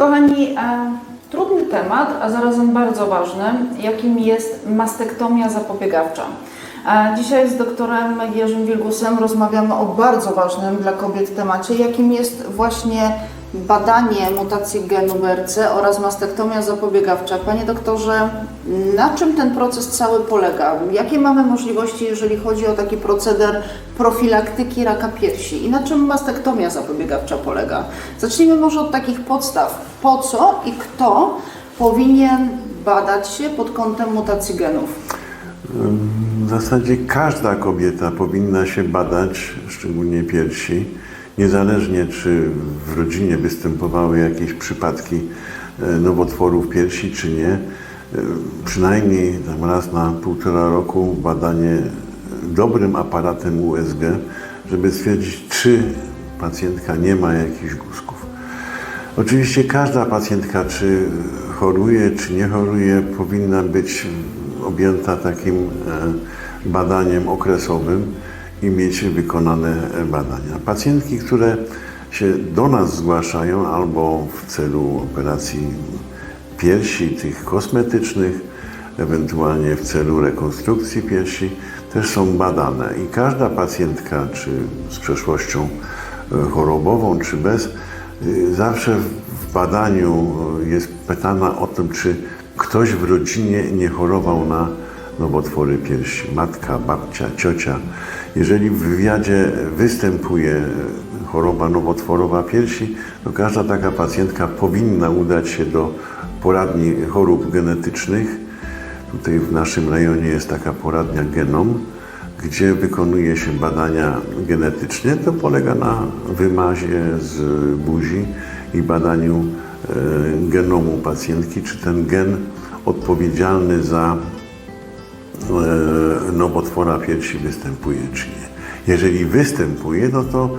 Kochani, e, trudny temat, a zarazem bardzo ważny, jakim jest mastektomia zapobiegawcza. E, Dzisiaj z doktorem Jerzym Wilgusem rozmawiamy o bardzo ważnym dla kobiet temacie, jakim jest właśnie badanie mutacji genu BRC oraz mastektomia zapobiegawcza. Panie doktorze, na czym ten proces cały polega? Jakie mamy możliwości, jeżeli chodzi o taki proceder profilaktyki raka piersi? I na czym mastektomia zapobiegawcza polega? Zacznijmy może od takich podstaw. Po co i kto powinien badać się pod kątem mutacji genów? W zasadzie każda kobieta powinna się badać, szczególnie piersi, niezależnie czy w rodzinie występowały jakieś przypadki e, nowotworów piersi, czy nie. E, Przynajmniej raz na półtora roku badanie dobrym aparatem USG, żeby stwierdzić, czy pacjentka nie ma jakichś guzków. Oczywiście każda pacjentka, czy choruje, czy nie choruje, powinna być objęta takim e, badaniem okresowym i mieć wykonane e, badania. Pacjentki, które się do nas zgłaszają albo w celu operacji piersi, tych kosmetycznych, ewentualnie w celu rekonstrukcji piersi, też są badane. I każda pacjentka, czy z przeszłością e, chorobową, czy bez, y, zawsze w badaniu jest pytana o tym, czy ktoś w rodzinie nie chorował na nowotwory piersi. Matka, babcia, ciocia. Jeżeli w wywiadzie występuje choroba nowotworowa piersi, to każda taka pacjentka powinna udać się do poradni chorób genetycznych. Tutaj w naszym rejonie jest taka poradnia Genom, gdzie wykonuje się badania genetyczne. To polega na wymazie z buzi i badaniu e, genomu pacjentki, czy ten gen odpowiedzialny za nowotwora piersi występuje, czy nie. Jeżeli występuje, no to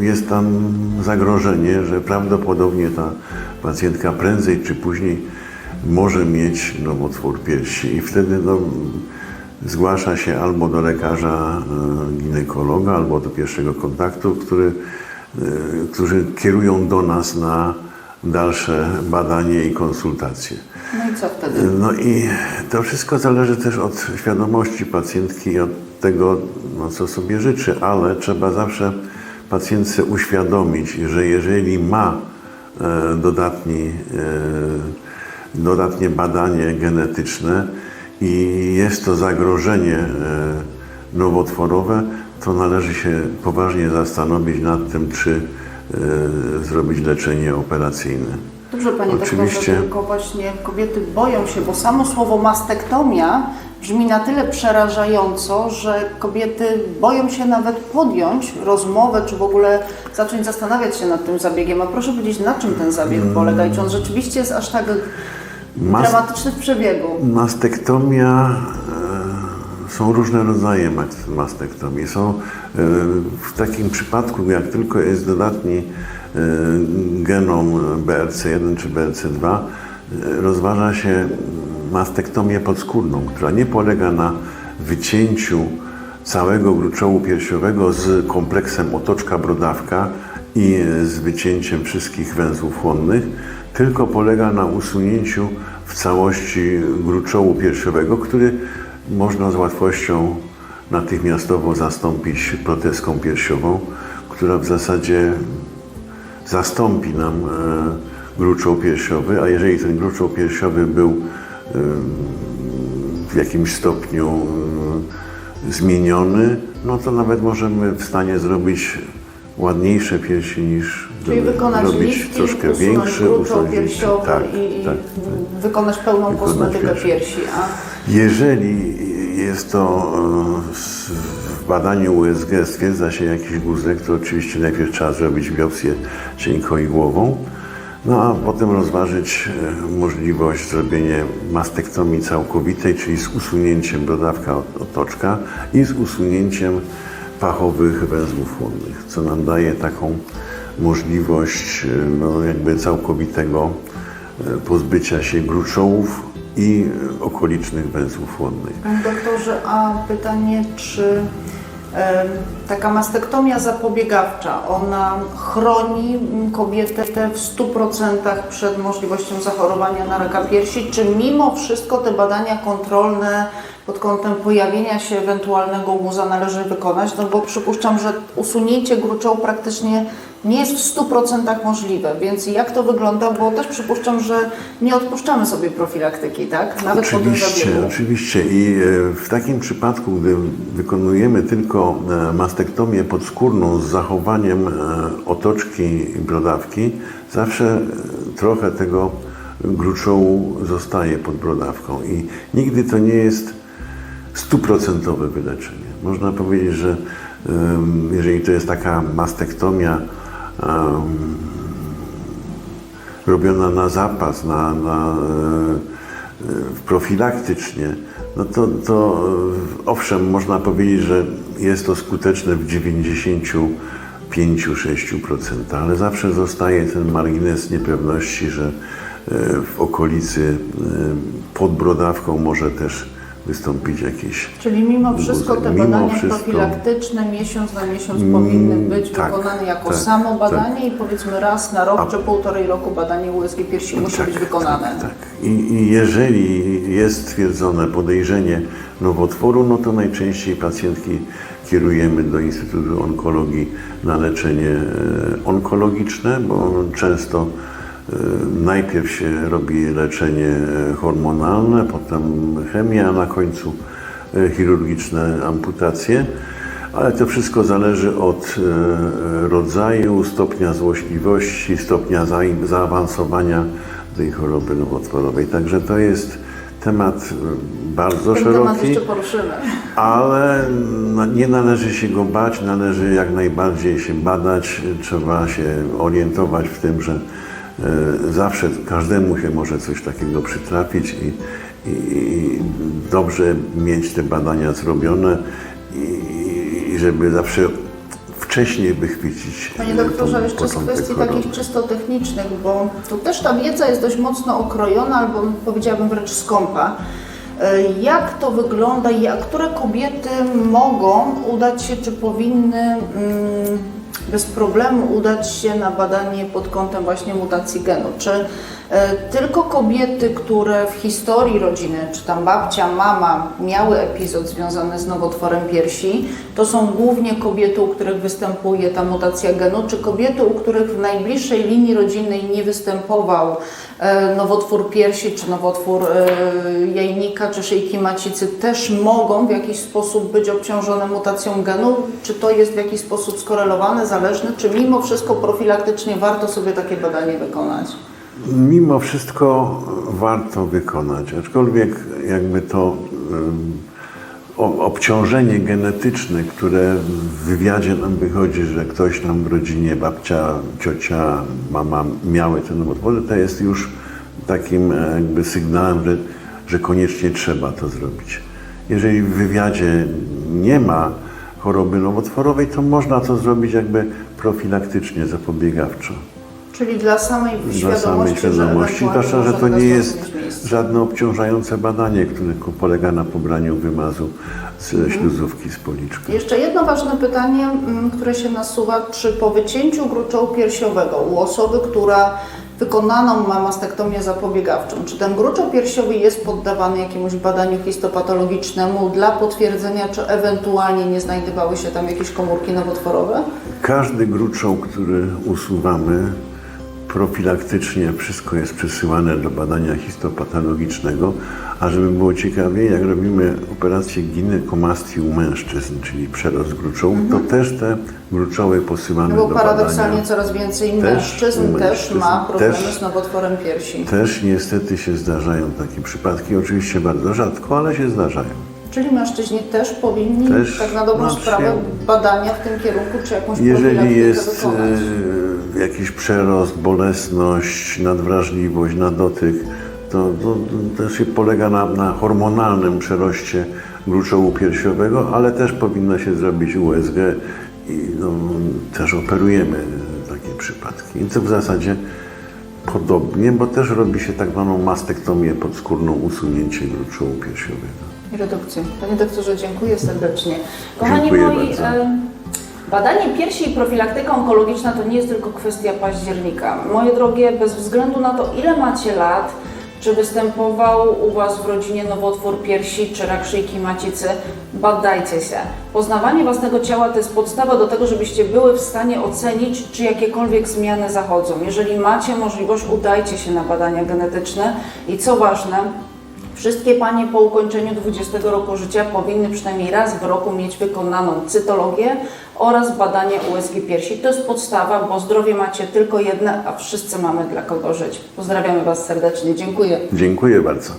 e, jest tam zagrożenie, że prawdopodobnie ta pacjentka prędzej czy później może mieć nowotwór piersi i wtedy no, zgłasza się albo do lekarza e, ginekologa, albo do pierwszego kontaktu, który, e, którzy kierują do nas na dalsze badanie i konsultacje. No i co wtedy? No i to wszystko zależy też od świadomości pacjentki i od tego, no, co sobie życzy, ale trzeba zawsze pacjentce uświadomić, że jeżeli ma e, dodatni, e, dodatnie badanie genetyczne i jest to zagrożenie e, nowotworowe, to należy się poważnie zastanowić nad tym, czy e, zrobić leczenie operacyjne. Dobrze, panie Oczywiście. doktorze, tylko właśnie kobiety boją się, bo samo słowo mastektomia brzmi na tyle przerażająco, że kobiety boją się nawet podjąć rozmowę, czy w ogóle zacząć zastanawiać się nad tym zabiegiem. A proszę powiedzieć, na czym ten zabieg polega i czy on rzeczywiście jest aż tak Mas- dramatyczny w przebiegu? Mastektomia, e, są różne rodzaje mas- mastektomii. Są e, w takim przypadku, jak tylko jest dodatni genom BRC1 czy BRC2, e, rozważa się mastektomię podskórną, która nie polega na wycięciu całego gruczołu piersiowego z kompleksem otoczka-brodawka i z wycięciem wszystkich węzłów chłonnych, tylko polega na usunięciu w całości gruczołu piersiowego, który można z łatwością natychmiastowo zastąpić protezką piersiową, która w zasadzie zastąpi nam e, gruczoł piersiowy, a jeżeli ten gruczoł piersiowy był e, w jakimś stopniu e, zmieniony, no to nawet możemy w stanie zrobić ładniejsze piersi niż Czyli wykonać robić lifting, troszkę gruczoł usunąć piersiowy Tak, i, tak, wykonać pełną Wykonać kosmetykę piersi. piersi. A Jeżeli jest to badaniu USG stwierdza się jakiś guzek, to oczywiście najpierw trzeba zrobić biopsję cienkoigłową, no a potem rozważyć e, możliwość zrobienia mastektomii całkowitej, czyli z usunięciem brodawka od- otoczka i z usunięciem pachowych węzłów chłonnych, co nam daje taką możliwość e, no, jakby całkowitego e, pozbycia się gruczołów i okolicznych węzłów chłonnych. Panie doktorze, a pytanie, czy Taka mastektomia zapobiegawcza, ona chroni mm, kobietę w 100% przed możliwością zachorowania na raka piersi, czy mimo wszystko te badania kontrolne pod kątem pojawienia się ewentualnego guza należy wykonać? No bo przypuszczam, że usunięcie gruczołu praktycznie nie jest w 100% możliwe, więc jak to wygląda? Bo też przypuszczam, że nie odpuszczamy sobie profilaktyki, tak? Nawet po tym Oczywiście, zabiegu. oczywiście. I e, w takim przypadku, gdy wykonujemy tylko e, mastektomię podskórną z zachowaniem e, otoczki brodawki, zawsze e, trochę tego gruczołu zostaje pod brodawką i nigdy to nie jest stuprocentowe wyleczenie. Można powiedzieć, że jeżeli to jest taka mastektomia robiona na zapas, na, na, profilaktycznie, no to, to e, owszem, można powiedzieć, że jest to skuteczne w 95-6%, ale zawsze zostaje ten margines niepewności, że e, w okolicy e, pod brodawką może też wystąpić jakieś Czyli mimo wszystko te Mimo badania wszystko- profilaktyczne miesiąc na miesiąc Mm, powinny być tak, wykonane jako tak, samo tak. badanie i powiedzmy raz na rok A- czy półtorej roku badanie USG piersi musi być wykonane. Tak, tak. I, I jeżeli jest stwierdzone podejrzenie nowotworu, no to najczęściej pacjentki kierujemy do Instytutu Onkologii na leczenie e, onkologiczne, bo często najpierw się robi leczenie hormonalne, potem chemia, a na końcu e, chirurgiczne amputacje. Ale to wszystko zależy od e, rodzaju, stopnia złośliwości, stopnia za- zaawansowania tej choroby nowotworowej. Także to jest temat bardzo Ten temat szeroki, jeszcze poruszymy. ale na- nie należy się go bać, należy jak najbardziej się badać. Trzeba się orientować w tym, że zawsze każdemu się może coś takiego przytrafić i, i, i dobrze mieć te badania zrobione i, i żeby zawsze wcześniej wychwycić Panie e, doktorze, tą jeszcze z kwestii choroby. takich czysto technicznych, bo tu też ta wiedza jest dość mocno okrojona, albo powiedziałabym wręcz skąpa. E, Jak to wygląda i które kobiety mogą udać się, czy powinny mm, bez problemu udać się na badanie pod kątem właśnie mutacji genu? Czy tylko kobiety, które w historii rodziny, czy tam babcia, mama miały epizod związany z nowotworem piersi, to są głównie kobiety, u których występuje ta mutacja genu, czy kobiety, u których w najbliższej linii rodzinnej nie występował e, nowotwór piersi, czy nowotwór e, jajnika, czy szyjki macicy, też mogą w jakiś sposób być obciążone mutacją genu? Czy to jest w jakiś sposób skorelowane, zależne, czy mimo wszystko profilaktycznie warto sobie takie badanie wykonać? Mimo wszystko warto wykonać, aczkolwiek jakby to obciążenie genetyczne, które w wywiadzie nam wychodzi, że ktoś tam w rodzinie, babcia, ciocia, mama miały te nowotwory, to jest już takim e, jakby sygnałem, że, że koniecznie trzeba to zrobić. Jeżeli w wywiadzie nie ma choroby nowotworowej, to można to zrobić jakby profilaktycznie, zapobiegawczo. Czyli dla samej Dla świadomości, samej świadomości, zwłaszcza, że to nie jest żadne obciążające badanie, które polega na pobraniu wymazu z Mhm. śluzówki z policzka. Jeszcze jedno ważne pytanie, mm, które się nasuwa, czy po wycięciu gruczołu piersiowego u osoby, która wykonaną ma mastektomię zapobiegawczą, czy ten gruczoł piersiowy jest poddawany jakiemuś badaniu histopatologicznemu dla potwierdzenia, czy ewentualnie nie znajdowały się tam jakieś komórki nowotworowe? Każdy gruczoł, który usuwamy, profilaktycznie wszystko jest przesyłane do badania histopatologicznego, a żeby było ciekawie, jak robimy operację ginekomastii u mężczyzn, czyli przerost gruczołów, to też te gruczoły posyłane Mhm. No bo do paradoksalnie badania. coraz więcej Też mężczyzn, u też mężczyzn ma problemy też- z nowotworem piersi. Też niestety się zdarzają takie przypadki, oczywiście bardzo rzadko, ale się zdarzają. Czyli mężczyźni też powinni, Też, tak na dobrą no, sprawę, badania w tym kierunku, czy jakąś Jeżeli jest wykonać. e, jakiś przerost, bolesność, nadwrażliwość na dotyk, to, to, to też się polega na, na hormonalnym przeroście gruczołu piersiowego, ale też powinno się zrobić USG i no, też operujemy takie przypadki. I to w zasadzie podobnie, bo też robi się tak zwaną mastektomię podskórną, usunięcie gruczołu piersiowego. I redukcję. Panie doktorze, dziękuję serdecznie. Kochani Dziękuję moi, bardzo. badanie piersi i profilaktyka onkologiczna to nie jest tylko kwestia października. Moje drogie, bez względu na to, ile macie lat, czy występował u Was w rodzinie nowotwór piersi czy rak szyjki macicy, badajcie się. Poznawanie własnego ciała to jest podstawa do tego, żebyście były w stanie ocenić, czy jakiekolwiek zmiany zachodzą. Jeżeli macie możliwość, udajcie się na badania genetyczne i co ważne, Wszystkie panie po ukończeniu 20 roku życia powinny przynajmniej raz w roku mieć wykonaną cytologię oraz badanie USG piersi. To jest podstawa, bo zdrowie macie tylko jedne, a wszyscy mamy dla kogo żyć. Pozdrawiamy Was serdecznie. Dziękuję. Dziękuję bardzo.